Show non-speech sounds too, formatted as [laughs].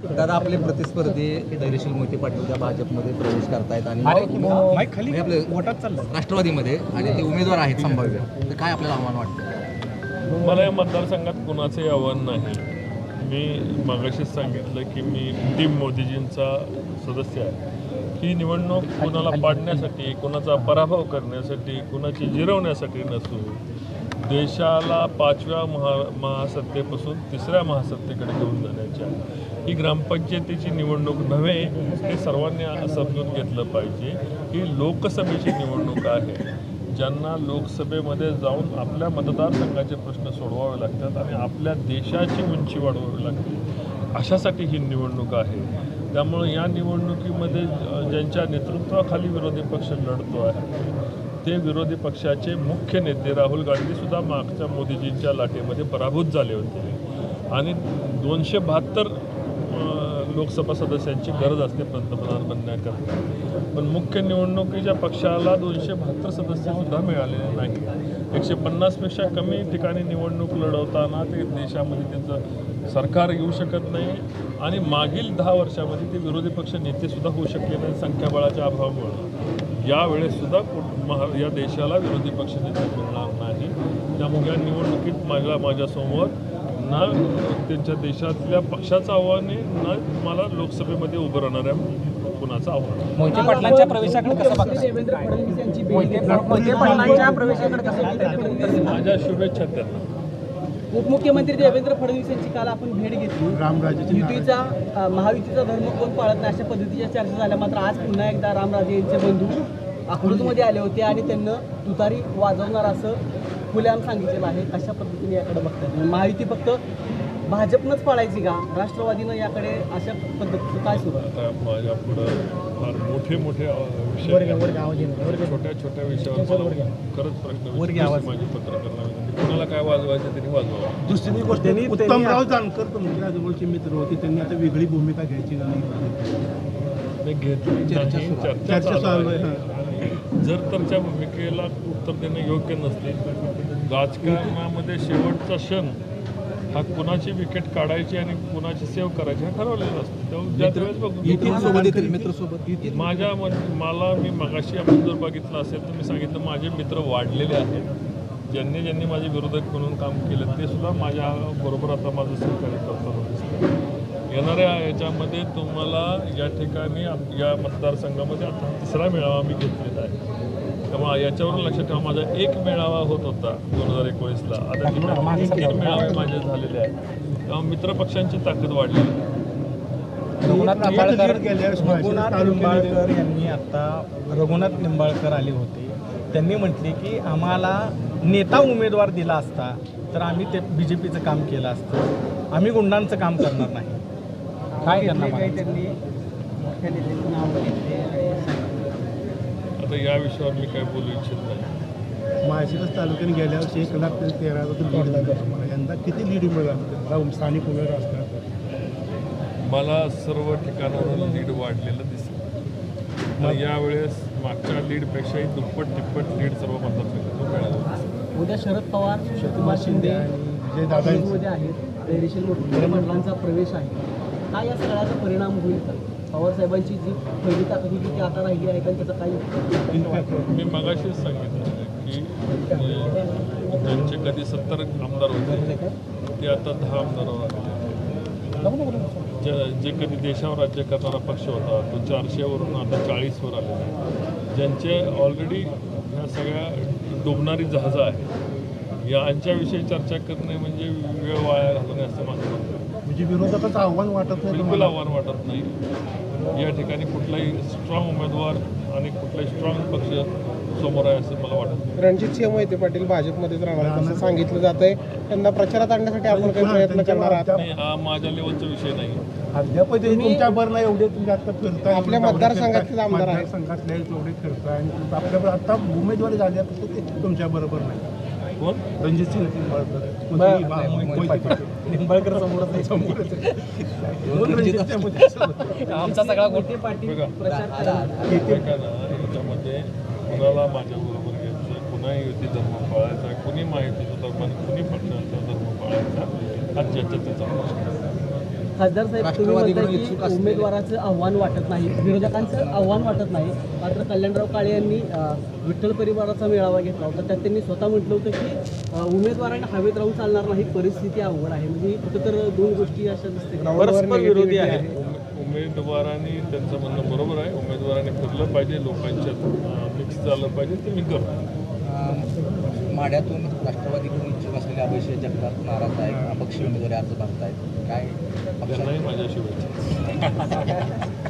दादा आपले प्रतिस्पर्धी धैर्यशील मोहिते पाटील त्या भाजपमध्ये प्रवेश करतायत आणि म्हणजे आपले राष्ट्रवादीमध्ये आणि ते उमेदवार आहेत संभाव्य. तर काय आपल्याला आव्हान वाटतं? मला या मतदारसंघात कुणाचंही आव्हान नाही. मी मागाशीच सांगितलं की मी टीम मोदीजींचा सदस्य आहे. ही निवडणूक कुणाला पाडण्यासाठी कुणाचा पराभव करण्यासाठी कुणाची जिरवण्यासाठी नसून देशाला पाचव्या महा महासत्तेपासून तिसऱ्या महासत्तेकडे घेऊन जाण्याची आहे ही ग्रामपंचायतीची निवडणूक नव्हे हे सर्वांनी समजून घेतलं पाहिजे ही लोकसभेची निवडणूक आहे. ज्यांना लोकसभेमध्ये जाऊन आपल्या मतदारसंघाचे प्रश्न सोडवावे लागतात आणि आपल्या देशाची उंची वाढवावी लागते अशासाठी ही निवडणूक आहे. त्यामुळे या निवडणुकीमध्ये ज्यांच्या नेतृत्वाखाली विरोधी पक्ष लढतो आहे ते विरोधी पक्षाचे मुख्य नेते राहुल गांधीसुद्धा मागच्या मोदीजींच्या लाटेमध्ये पराभूत झाले होते. आणि दोनशे बहात्तर लोकसभा सदस्यांची गरज असते पंतप्रधान बनण्याकरता. पण मुख्य निवडणुकीच्या पक्षाला दोनशे बहात्तर सदस्यसुद्धा मिळालेले नाही एकशे पन्नासपेक्षा कमी ठिकाणी निवडणूक लढवताना ते देशामध्ये त्यांचं सरकार येऊ शकत नाही आणि मागील दहा वर्षामध्ये ते विरोधी पक्ष नेतेसुद्धा होऊ शकले नाही संख्याबळाच्या अभावामुळे. यावेळेससुद्धा कुठ- महा या देशाला विरोधी पक्ष नेते मिळणार नाही. त्यामुळे या निवडणुकीत माझ्या माझ्यासमोर ना त्यांच्या देशातल्या पक्षाचं आव्हान आहे ना मला लोकसभेमध्ये उभं राहणाऱ्या कुणाचं आव्हान. मोहिते पाटलांच्या प्रवेशाकडे कसं बघता देवेंद्र फडणवीस यांची मोहिते मोहिते पाटलांच्या प्रवेशाकडे कसं बघता माझ्या शुभेच्छा त्यांना. उपमुख्यमंत्री देवेंद्र फडणवीस यांची काल आपण भेट घेतली. युतीचा अ, महायुतीचा धर्म कोण पाळत नाही अशा पद्धतीच्या चर्चा झाल्या. मात्र आज पुन्हा एकदा रामराजे यांचे बंधू अकलूजमध्ये आले होते आणि त्यांना तुतारी वाजवणार असं खुलेआम सांगितलेलं आहे कशा पद्धतीने याकडे बघतात महायुती फक्त भाजपनंच पाळायची का? राष्ट्रवादीनं याकडे अशा पद्धतीचं काय सुरू आता माझ्या पुढं फार मोठे मोठे विषय. छोट्या छोट्या विषयावर मला खरंच प्रश्न विचारण्याची माझी पत्रकारांना विनंती. कोणाला काय वाजवायचं त्यांनी वाजवा दुसरी गोष्ट उत्तमराव जानकर तुमच्या आजूबाजूचे मित्र होते. त्यांनी आता वेगळी भूमिका घ्यायची का नाही? घेतली चर्चा चालू आहे. जर तर त्या भूमिकेला उत्तर देणं योग्य नसते राजकारणामध्ये शेवटचा क्षण हा कुणाची विकेट काढायची आणि कुणाची सेव्ह करायची हा ठरवलेला असतो. तेव्हा ज्या वेळेस बघू माझ्या मला मी मगाशी आपण जर बघितलं असेल तर मी सांगितलं माझे मित्र वाढलेले आहेत. ज्यांनी ज्यांनी माझे विरोधक म्हणून काम केलं ते सुद्धा माझ्या बरोबर आता माझं सहकार्य करताना दिसतं येणाऱ्या याच्यामध्ये तुम्हाला या ठिकाणी या मतदारसंघामध्ये आता तिसरा मेळावा मी घेतलेला आहे. त्यामुळे याच्यावरून लक्षात ठेवा. माझा एक मेळावा होत होता दोन हजार एकोणीसला. आता ठिकाणी तीन मेळावे माझे झालेले आहेत. तेव्हा मित्रपक्षांची ताकद वाढलेली आहे रघुनाथ निंबाळकर गेल्यावेळेस रघुनाथ तालुक्याने- निंबाळकर यांनी आता रघुनाथ निंबाळकर आले होते. त्यांनी म्हटले की आम्हाला नेता उमेदवार दिला असता तर आम्ही ते बी जे पीचं काम केलं असतं. आम्ही गुंडांचं काम करणार नाही. काय त्यांना म्हणायचं? त्यांनी मोठ्या नेत्यांची नावं घेतली आणि सांगितलं. आता या विषयावर मी काय बोलू इच्छित नाही. माळशिरस तालुक्याने गेल्या वर्षी एक लाख ते तेरा हजार लीड लागलं तुम्हाला यंदा किती लीड मिळालं मला स्थानिक उमेदवार असणार. मला सर्व ठिकाणावरून लीड वाढलेलं दिसलं आणि यावेळेस मागच्या लीडपेक्षाही दुप्पट तिप्पट लीड सर्व मतदारसंघातून मिळालं उद्या शरद पवार सुशीलकुमार शिंदे विजय दादा मध्ये आहेत. प्रवेश आहे. काय या सगळ्याचा परिणाम होईल का? पवार साहेबांची जी पहिली ताकद होती ती आता राहिली आहे का? त्याचा काही मी मगाशीच सांगितलं की ज्यांचे कधी सत्तर आमदार होते ते आता दहा आमदारावर आलेले जे जे कधी देशावर राज्य करणारा पक्ष होता तो चारशेवरून आता चाळीसवर आले ज्यांचे ऑलरेडी ह्या सगळ्या डुबणारी जहाजं आहेत यांच्याविषयी चर्चा करणे म्हणजे वेळ वाया घालवणे असं माझं म्हणणं म्हणजे विरोधकाचं आव्हान वाटत नाही बिलकुल तुम्हाला? आव्हान वाटत नाही. या ठिकाणी कुठलाही स्ट्रॉंग उमेदवार आणि कुठलाही स्ट्रॉंग पक्ष समोर आहे असं मला वाटत नाही. रणजितसिंह मोहिते पाटील भाजपमध्येच राहणार असं सांगितलं जात आहे त्यांना प्रचारात आणण्यासाठी आपण काही प्रयत्न करणार आहात? नाही हा माझ्या लेवलचा विषय नाही. अद्याप ते तुमच्या बरला एवढे तुम्ही आता फिरताय आपल्या मतदारसंघातले आमदार आहेत. मतदारसंघातले एवढे फिरताय आणि तुमचं आपल्याकडे आता उमेदवारी झाल्यापासून ते तुमच्या बरोबर नाही. कोण? रणजित सिंह निंबाळकर. निंबाळकर समोरच नाही समोरच. आमचा सगळा बघा ना याच्यामध्ये कुणाला माझ्या बरोबर घ्यायचं? कुणा युती धर्म पाळायचा कुणी माहितीचा धर्म कुणी पक्षाचा धर्म पाळायचा? हा त्याचा प्रश्न. खासदार साहेब तुम्ही इच्छुक की उमेदवाराचं आव्हान वाटत नाही. विरोधकांचं आव्हान वाटत नाही. मात्र कल्याणराव काळे यांनी विठ्ठल परिवाराचा मेळावा घेतला होता. त्यात त्यांनी स्वतः म्हटलं होतं की उमेदवारांना हवेत राहून चालणार नाही परिस्थिती अवघड आहे. म्हणजे कुठं तर दोन गोष्टी अशा दिसते परस्पर विरोधी आहे. उमे- उमेदवारांनी त्यांचं म्हणणं बरोबर आहे. उमेदवारांनी फिरलं पाहिजे लोकांच्यात मिक्स झालं पाहिजे ते मी करतो. अं, माढ्यातून राष्ट्रवादीकडून इच्छुक असलेले अभिषेक जगताप नाराज आहेत अपक्ष उमेदवारी अर्ज भरतायत. काय? पक्षात त्यांनाही माझ्या शुभेच्छा [laughs]